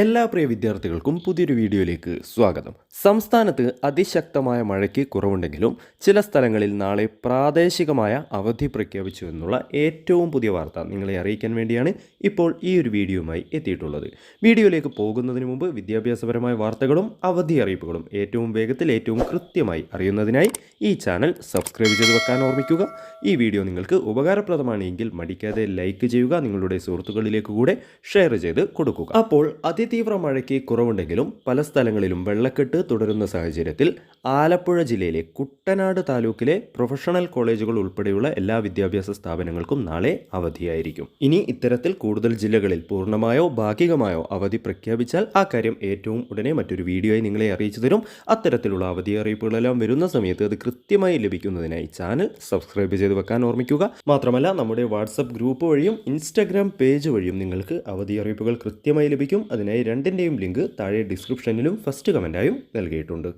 എല്ലാ പ്രിയ വിദ്യാർത്ഥികൾക്കും പുതിയൊരു വീഡിയോയിലേക്ക് സ്വാഗതം. സംസ്ഥാനത്ത് അതിശക്തമായ മഴയ്ക്ക് കുറവുണ്ടെങ്കിലും ചില സ്ഥലങ്ങളിൽ നാളെ പ്രാദേശികമായ അവധി പ്രഖ്യാപിച്ചു എന്നുള്ള ഏറ്റവും പുതിയ വാർത്ത നിങ്ങളെ അറിയിക്കാൻ വേണ്ടിയാണ് ഇപ്പോൾ ഈ ഒരു വീഡിയോയുമായി എത്തിയിട്ടുള്ളത്. വീഡിയോയിലേക്ക് പോകുന്നതിന് മുമ്പ് വിദ്യാഭ്യാസപരമായ വാർത്തകളും അവധി അറിയിപ്പുകളും ഏറ്റവും വേഗത്തിൽ ഏറ്റവും കൃത്യമായി അറിയുന്നതിനായി ഈ ചാനൽ സബ്സ്ക്രൈബ് ചെയ്ത് വെക്കാൻ ഓർമ്മിക്കുക. ഈ വീഡിയോ നിങ്ങൾക്ക് ഉപകാരപ്രദമാണെങ്കിൽ മടിക്കാതെ ലൈക്ക് ചെയ്യുക നിങ്ങളുടെ സുഹൃത്തുക്കളിലേക്ക് കൂടെ ഷെയർ ചെയ്ത് കൊടുക്കുക. അപ്പോൾ അതിതീവ്ര മഴയ്ക്ക് കുറവുണ്ടെങ്കിലും പല സ്ഥലങ്ങളിലും വെള്ളക്കെട്ട് തുടരുന്ന സാഹചര്യത്തിൽ ആലപ്പുഴ ജില്ലയിലെ കുട്ടനാട് താലൂക്കിലെ പ്രൊഫഷണൽ കോളേജുകൾ ഉൾപ്പെടെയുള്ള എല്ലാ വിദ്യാഭ്യാസ സ്ഥാപനങ്ങൾക്കും നാളെ അവധിയായിരിക്കും. ഇനി ഇത്തരത്തിൽ കൂടുതൽ ജില്ലകളിൽ പൂർണമായോ ഭാഗികമായോ അവധി പ്രഖ്യാപിച്ചാൽ ആ കാര്യം ഏറ്റവും ഉടനെ മറ്റൊരു വീഡിയോയായി നിങ്ങളെ അറിയിച്ചു തരും. അത്തരത്തിലുള്ള അവധി അറിയിപ്പുകളെല്ലാം വരുന്ന സമയത്ത് അത് കൃത്യമായി ലഭിക്കുന്നതിനായി ചാനൽ സബ്സ്ക്രൈബ് ചെയ്ത് വെക്കാൻ ഓർമ്മിക്കുക. മാത്രമല്ല നമ്മുടെ വാട്സപ്പ് ഗ്രൂപ്പ് വഴിയും ഇൻസ്റ്റാഗ്രാം പേജ് വഴിയും നിങ്ങൾക്ക് അവധി അറിയിപ്പുകൾ കൃത്യമായി ലഭിക്കും. അതിനായി രണ്ടിന്റെയും ലിങ്ക് താഴെ ഡിസ്ക്രിപ്ഷനിലും ഫസ്റ്റ് കമന്റായും നൽകിയിട്ടുണ്ട്.